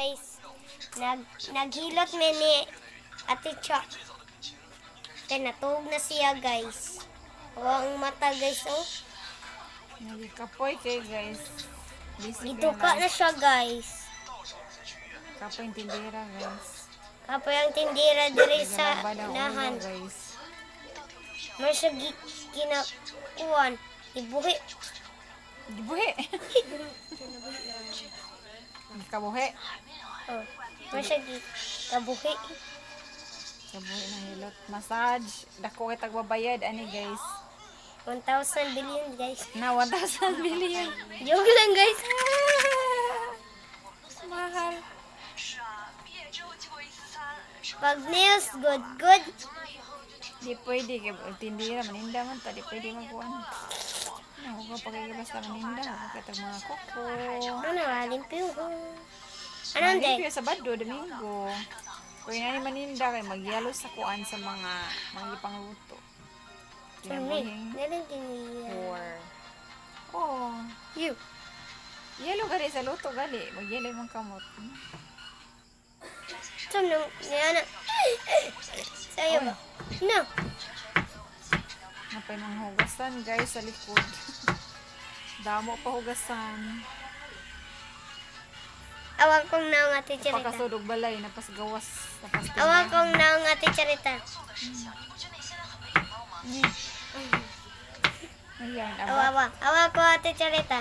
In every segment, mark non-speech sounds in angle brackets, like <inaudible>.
Guys, nag naghilot me ni Ate Cha. Kaya natulog na siya, guys. Hawa ang mata, guys, oh. Nagikapoy kay guys. Busy Dito ka na siya, guys. Kapoy yung tindera guys. Kapoy ang tindira diri sa nahan. guys. May siya gi- kinakuan. Ibuhi. Gibuhi. <laughs> Kabuhi. Oh. May siya gi- kabuhi. Kabuhi na hilot. Massage. Dako kay tagbabayad ani guys. 1,000 billion, guys. Na 1,000 million. <laughs> Joke lang, guys. Mahal. Pag nails, good, good. Di pwede kay tindera maninda man ta di pwede magkuan. Ano ko pag basta maninda ako kay tag mga koko. Ano, alimpiw ko. Anong day? Limpyo sa Bado, Domingo. Kung nga ni maninda kay magyalo sa kuan sa mga mga pangluto. Kami. Kinabuhing Nalagyan niya. four. Oh, You. yelo gali sa luto gali. Magyelo yung kamot. Nung, yan na. Sa'yo ba? No. Napay mga hugasan guys sa likod. <laughs> Damo pa hugasan. Awag kong naong ate Charita. Pakasudog balay, napas gawas, napas Awag kong naong ate Charita. Ayan, Awa, awa. Awag ko ate Charita.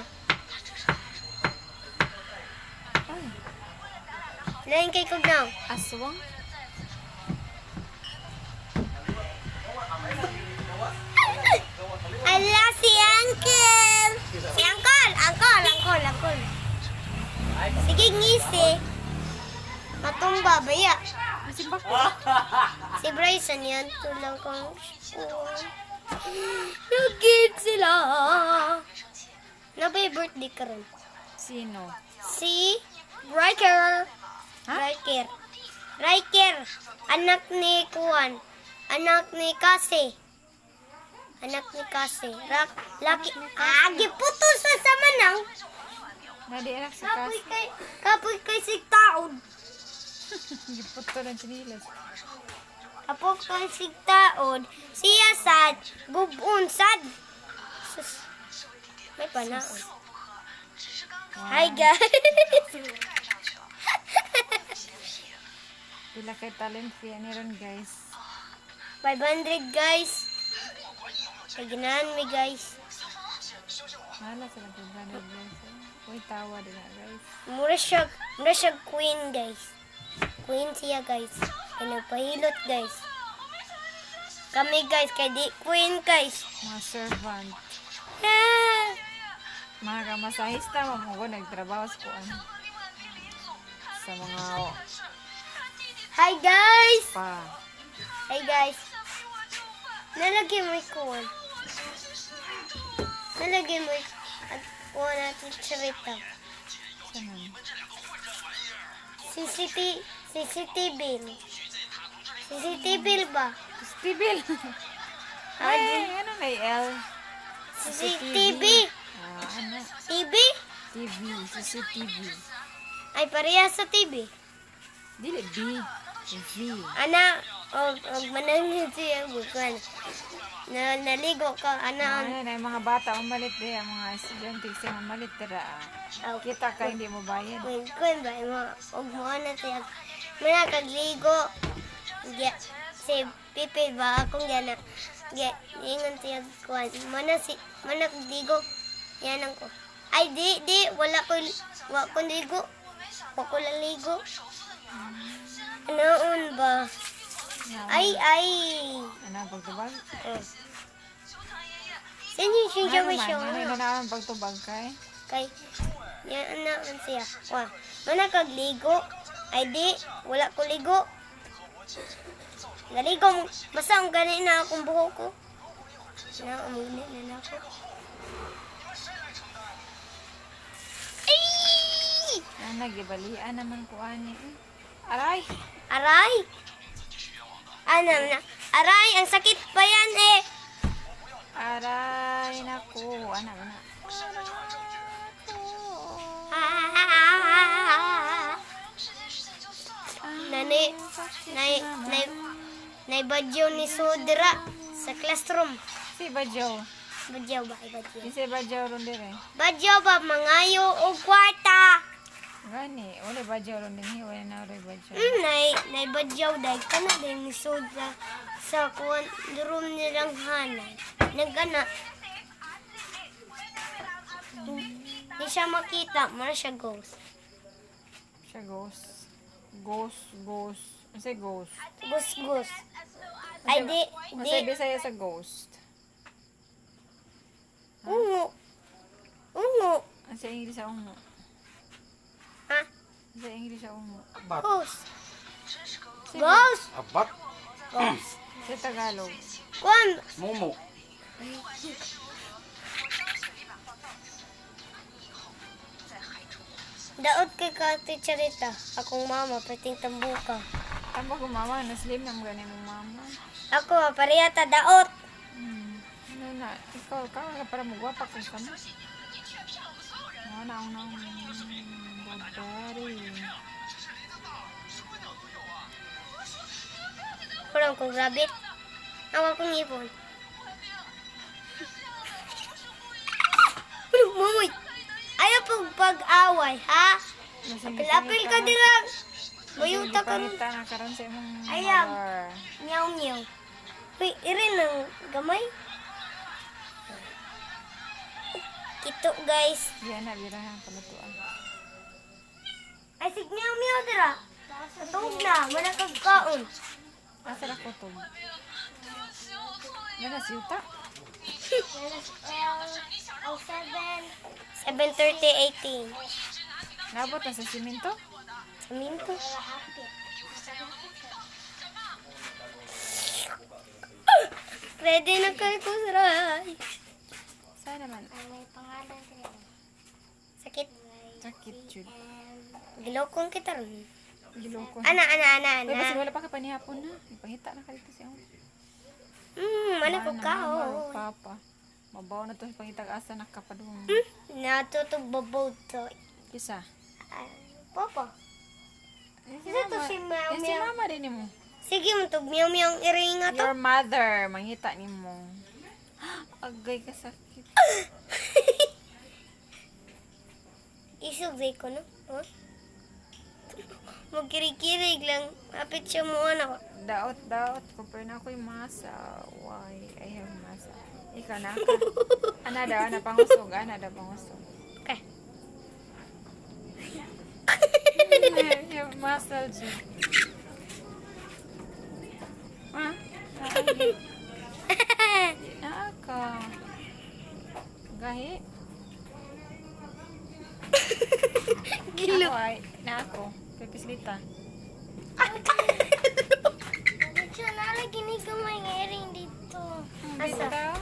Lain kay kong naong. aswang. Si Bryson yan. Tulang kong school. Nagkit sila. Na ba yung birthday ka rin? Sino? Si Riker. Ha? Riker. Riker. Anak ni Kuan. Anak ni Kasi. Anak ni Kasi. Rak, laki. Ah, giputol sa samanang. Nadi anak si Kapoy Kas. kay, kapoy kay si taon. <laughs> Gipot ko ng chinilas. Kapoy kay si taon. Siya sad. Gubun sad. Sus. May panaon. Hi guys. <laughs> Pila kay talent fee ani ron guys. 500 guys. Ay ganahan mi guys. Hala sila kay brother guys. Uy, tawa din na guys. Mura siya, mura siya queen guys. Queen siya guys. Kaya nagpahilot guys. Kami guys, kay di queen guys. Mga servant. Ah! Mga kamasahista mo mo nagtrabaho sa kuan. Sa mga Hi guys! pa. Hi guys. Nalagyan mo yung kuwan. Nalagyan mo yung kuwan natin charita. Saman. CCTV. CCTV. CCTV ba? Stibil. <laughs> Ah, Ay, ano na L? CCTV. Ah, ano? TV? TV, CCTV. Ay, pareha sa TV. Dili B. V. Ana, og og manangin siya bukan. Na naligo ka ana Ano na mga bata umalit di ang mga estudyante sa umalit dira. ah. Kita ka hindi mo bayad. kun kun ba mo og mo na siya. Mana kagligo. Ya si Pipi ba akong gana. Ya ingon siya kuan. Mana si mana kagligo. Yan ang ko. Ay di di wala ko wa ko ligo. Wa ko ligo. Noon ba? Ay ay. Ano pagtubag? Oh. Sino yung siya ba siya? Ano yung nanaman pagtubag kay? Kay, yan na siya. Wa, mana kag ligo? Ay di, wala ko ligo. Naligo, mo- basta ang gani na akong buhok ko. Na, umuni na na ako. Ay! Ano nagibalian naman ko ani. Aray! Aray! Ano na? Aray, ang sakit pa yan eh. Aray naku, ana ana. Ah, Gani, nay, nay, nay badyo ni Sudra sa classroom. Si Badyaw. Badyaw ba? Ay, badyaw. Si Badyaw ron dire. Badyaw ba? Mangayo o kwarta. Gani, wala Badyaw ron din. Wala na rin Badyaw. Hmm, nay, nay badyaw dahil ka na ni Sudra sa kuwan, room nilang hanay. Nagana. Hindi siya makita, mara siya ghost. Siya ghost. Ghost, ghost. Ano siya ghost? Ghost, ghost. Ay, di, Ano di, Bisaya sa ghost? ungo. Ungo. Ano siya English sa ungo? Ha? Ano siya English sa ungo? Abat. Ghost. Ghost. Abat. <clears throat> Sa Tagalog. Kwan, Mumu. daot kay ka Charita. Akong mama, pating tambuka. Ko mama, naslim na mga mong mama. Ako, pariyata daot. Hmm. Ano na, ikaw, ikaw ka para magwapa kung kamo. Ano na ang nang babari. Kurang kong rabbit. Ako kong ipon. Mamoy? Ayaw pag pag-away, ha? Apil-apil ka dira. Pangita na karon sa imong Ayaw. mother. Meow, meow. Uy, irin ng gamay. Kito, guys. Diyan na, bira na palatuan. Ay, sig meow, meow dira. Katog na, manakag kaon. Asa na ko to? Gana si Yuta? <laughs> 7.30, 18. Nabot na sa simento? Minto. Ready na kayo ko sa rice. Saan naman? Sakit. Sakit, Jud. Gilokong kita ron. Giloko. Ana, ana, ana, Uy, basta ana. wala pa ka panihapon na. Ipangita na ka dito siya. Hmm, ano ko ka, oh. Papa. Mabaw na to sa pangitag asa nakapadung. Hmm, natutog babaw to. Kisa. Papa. Si Sino to si Meow Eh, si Meow? mama din mo. Sige mo tog meow meow ang iring nga to. Your mother. Mangita ni mo. <gasps> Agay ka sakit. <laughs> Isog day ko, no? Oh? Magkirig-kirig lang. Apit siya mo, ano. Daot, daot. Compare na ako yung masa. Why? I have masa. Ikaw na ka. <laughs> Ana daw, ana pangusog. Ana daw pangusog. pastel dyan. Ah? Naka. Gahi. Gilo. Ako ay, na ako. Pipislita. Dito na lagi ni gamay ng earring dito. Asa?